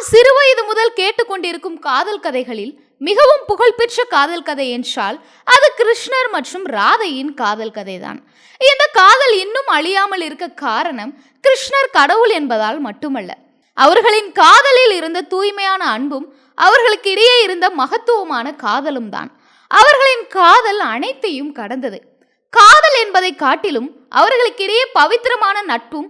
நாம் சிறுவயது முதல் கேட்டுக்கொண்டிருக்கும் காதல் கதைகளில் மிகவும் புகழ்பெற்ற காதல் கதை என்றால் அது கிருஷ்ணர் மற்றும் ராதையின் காதல் கதைதான். இந்த காதல் இன்னும் அழியாமல் இருக்க காரணம் கிருஷ்ணர் கடவுள் என்பதால் மட்டுமல்ல. அவர்களின் காதலில் இருந்த தூய்மையான அன்பும் அவர்களுக்கு இடையே இருந்த மகத்துவமான காதலும் தான். அவர்களின் காதல் அனைத்தையும் கடந்தது. காதல் என்பதை காட்டிலும் அவர்களுக்கிடையே பவித்திரமான நட்பும்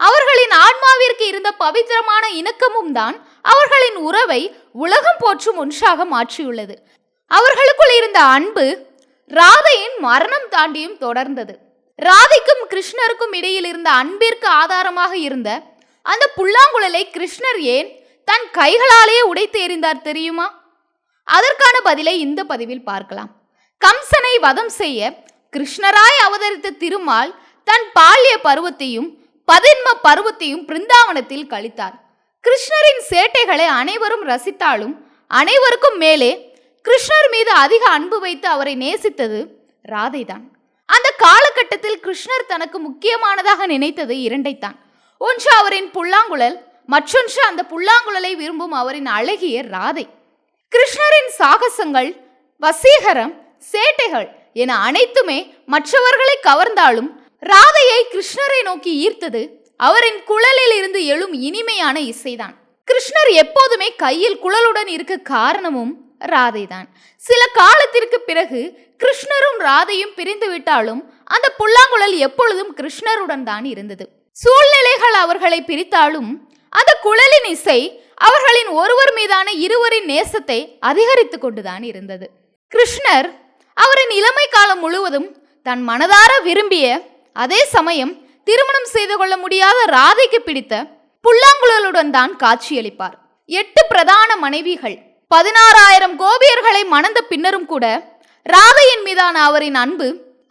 அவர்களின் ஆன்மா ஆன்மாவிற்கு இருந்த பவித்திரமான இணக்கமும் தான் அவர்களின் உறவை உலகம் போற்றும் ஒன்றாக மாற்றியுள்ளது. அவர்களுக்குள் இருந்த அன்பு ராதையின் மரணம் தாண்டியும் தொடர்ந்தது. ராதைக்கும் கிருஷ்ணருக்கும் இடையில் இருந்த அன்பிற்கு ஆதாரமாக இருந்த அந்த புல்லாங்குழலை கிருஷ்ணர் ஏன் தன் கைகளாலேயே உடைத்து எறிந்தார் தெரியுமா? அதற்கான பதிலை இந்த பதிவில் பார்க்கலாம். கம்சனை வதம் செய்ய கிருஷ்ணராய் அவதரித்த திருமால் தன் பால்ய பருவத்தையும் பதின்ம பருவத்தையும் பிருந்தாவனத்தில் கழித்தார். கிருஷ்ணரின் சேட்டைகளை அனைவரும் ரசித்தாலும் அனைவருக்கும் மேலே கிருஷ்ணர் மீது அதிக அன்பு வைத்து அவரை நேசித்தது ராதைதான். அந்த காலகட்டத்தில் கிருஷ்ணர் தனக்கு முக்கியமானதாக நினைத்தது இரண்டைத்தான். ஒன்று அவரின் புல்லாங்குழல் மற்றொன்று அந்த புல்லாங்குழலை விரும்பும் அவரின் அழகிய ராதை. கிருஷ்ணரின் சாகசங்கள் வசீகரம் சேட்டைகள் என அனைத்துமே மற்றவர்களை கவர்ந்தாலும் ராதையை கிருஷ்ணரை நோக்கி ஈர்த்தது. அவரின் குழலில் இருந்து எழும் இனிமையான இசைதான். கிருஷ்ணர் எப்போதுமே கையில் குழலுடன் இருக்க காரணமும் ராதைதான். சில காலத்திற்கு பிறகு கிருஷ்ணரும் ராதையும் பிரிந்து விட்டாலும் அந்த புல்லாங்குழல் எப்பொழுதும் கிருஷ்ணருடன் தான் இருந்தது. சூழ்நிலைகள் அவர்களை பிரித்தாலும் அந்த குழலின் இசை அவர்களின் ஒருவர் மீதான இருவரின் நேசத்தை அதிகரித்து கொண்டுதான் இருந்தது. கிருஷ்ணர் அவரின் இளமை காலம் முழுவதும் தன் மனதார விரும்பிய அதே சமயம் திருமணம் செய்து கொள்ள முடியாத ராதைக்கு பிடித்த புல்லாங்குழலுடன் தான் காட்சியளிப்பார். எட்டு பிரதான மனைவிகள் பதினாறாயிரம் கோபியர்களை மணந்த பின்னரும் கூட ராதையின் மீதான அவரின் அன்பு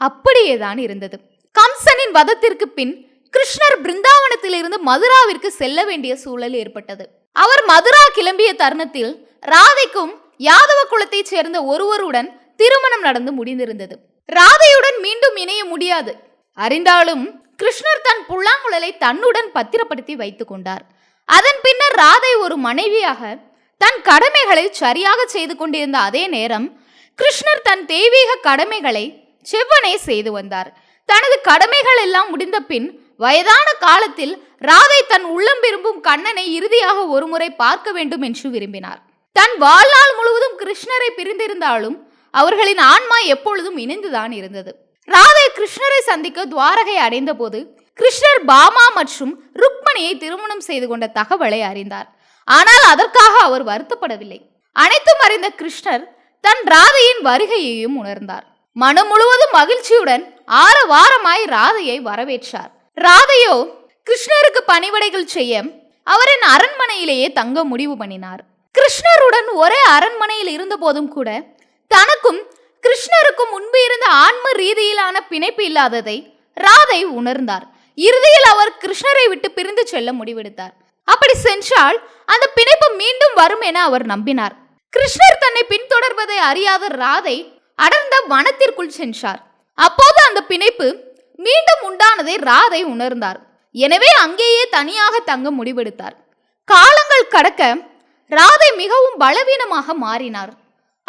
அப்படியேதான் இருந்தது. கம்சனின் வதத்திற்கு பின் கிருஷ்ணர் பிருந்தாவனத்திலிருந்து மதுராவிற்கு செல்ல வேண்டிய சூழல் ஏற்பட்டது. அவர் மதுரா கிளம்பிய தருணத்தில் ராதைக்கும் யாதவ குலத்தைச் சேர்ந்த ஒருவருடன் திருமணம் நடந்து முடிந்திருந்தது. ராதையுடன் மீண்டும் இணைய முடியாது. அறிந்தாலும் கிருஷ்ணர் தன் புல்லாங்குழலை தன்னுடன் பத்திரப்படுத்தி வைத்துக் கொண்டார். அதன் பின்னர் ராதை ஒரு மனைவியாக தன் கடமைகளை சரியாக செய்து கொண்டிருந்த அதே நேரம் கிருஷ்ணர் தன் தெய்வீக கடமைகளை செவ்வனே செய்து வந்தார். தனது கடமைகள் எல்லாம் முடிந்த பின் வயதான காலத்தில் ராதை தன் உள்ளம் விரும்பும் கண்ணனை இறுதியாக ஒருமுறை பார்க்க வேண்டும் என்று விரும்பினார். தன் வாழ்நாள் முழுவதும் கிருஷ்ணரை பிரிந்திருந்தாலும் அவர்களின் ஆன்மா எப்பொழுதும் இணைந்துதான் இருந்தது. ராதை கிருஷ்ணரை சந்திக்க துவாரகை அடைந்தபோது கிருஷ்ணர் பாமா மற்றும் ருக்மணியை திருமணம் செய்து கொண்ட தகவலை அறிந்தார். ஆனால் அதற்காக அவர் வருத்தப்படவில்லை. அனைத்தும் அறிந்த கிருஷ்ணர் தன் ராதையின் வருகையையும் உணர்ந்தார். மனம் முழுவதும் மகிழ்ச்சியுடன் ஆறு வாரமாய் ராதையை வரவேற்றார். ராதையோ கிருஷ்ணருக்கு பணிவிடைகள் செய்ய அவரின் அரண்மனையிலேயே தங்க முடிவு பண்ணினார். கிருஷ்ணருடன் ஒரே அரண்மனையில் இருந்த போதும் கூட தனக்கும் கிருஷ்ணருக்கும் முன்பு இருந்த ஆன்ம ரீதியிலான பிணைப்பு இல்லாததை ராதை உணர்ந்தார். இறுதியில் அவர் கிருஷ்ணரை விட்டு பிரிந்து செல்ல முடிவெடுத்தார். அப்படி சென்றால் அந்த பிணைப்பு மீண்டும் வரும் என அவர் நம்பினார். கிருஷ்ணர் தன்னை பின்தொடர்வதை அறியாத ராதை அடர்ந்த வனத்திற்குள் சென்றார். அப்போது அந்த பிணைப்பு மீண்டும் உண்டானதை ராதை உணர்ந்தார். எனவே அங்கேயே தனியாக தங்க முடிவெடுத்தார். காலங்கள் கடக்க ராதை மிகவும் பலவீனமாக மாறினார்.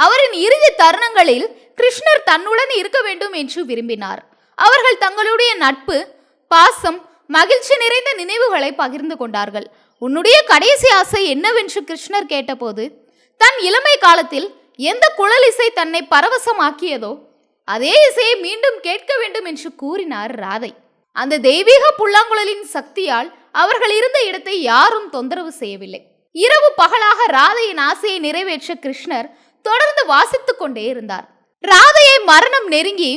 அவரின் இறுதி தருணங்களில் கிருஷ்ணர் தன்னுடன் இருக்க வேண்டும் என்று விரும்பினார். அவர்கள் தங்களுடைய நட்பு பாசம் மகிழ்ச்சி நிறைந்த நினைவுகளை பகிர்ந்து கொண்டார்கள். உன்னுடைய கடைசி ஆசை என்னவென்று கிருஷ்ணர் கேட்டபோது தன் இளமை காலத்தில் எந்த குழல் இசை தன்னை பரவசமாக்கியதோ அதே இசையை மீண்டும் கேட்க வேண்டும் என்று கூறினார் ராதை. அந்த தெய்வீக புல்லாங்குழலின் சக்தியால் அவர்கள் இருந்த இடத்தை யாரும் தொந்தரவு செய்யவில்லை. இரவு பகலாக ராதையின் ஆசையை நிறைவேற்ற கிருஷ்ணர் தொடர்ந்து வாசித்துக் கொண்டே இருந்தார். ராதையை மரணம் நெருங்கி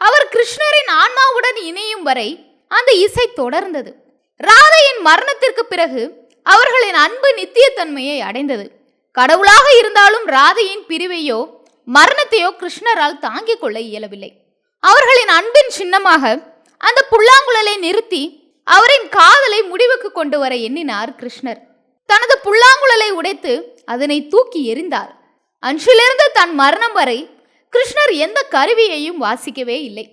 அவர் கிருஷ்ணரின் ஆன்மாவுடன் இணையும் வரை அந்த இசை தொடர்ந்தது. ராதையின் மரணத்திற்கு பிறகு அவர்களின் அன்பு நித்தியத்தன்மையை அடைந்தது. கடவுளாக இருந்தாலும் ராதையின் பிரிவையோ மரணத்தையோ கிருஷ்ணரால் தாங்கிக் கொள்ள இயலவில்லை. அவர்களின் அன்பின் சின்னமாக அந்த புல்லாங்குழலை நிறுத்தி அவரின் காதலை முடிவுக்கு கொண்டு வர எண்ணினார் கிருஷ்ணர். தனது புல்லாங்குழலை உடைத்து அதனை தூக்கி எறிந்தார். அன்றிலிருந்து தன் மரணம் வரை கிருஷ்ணர் எந்த கருவியையும் வாசிக்கவே இல்லை.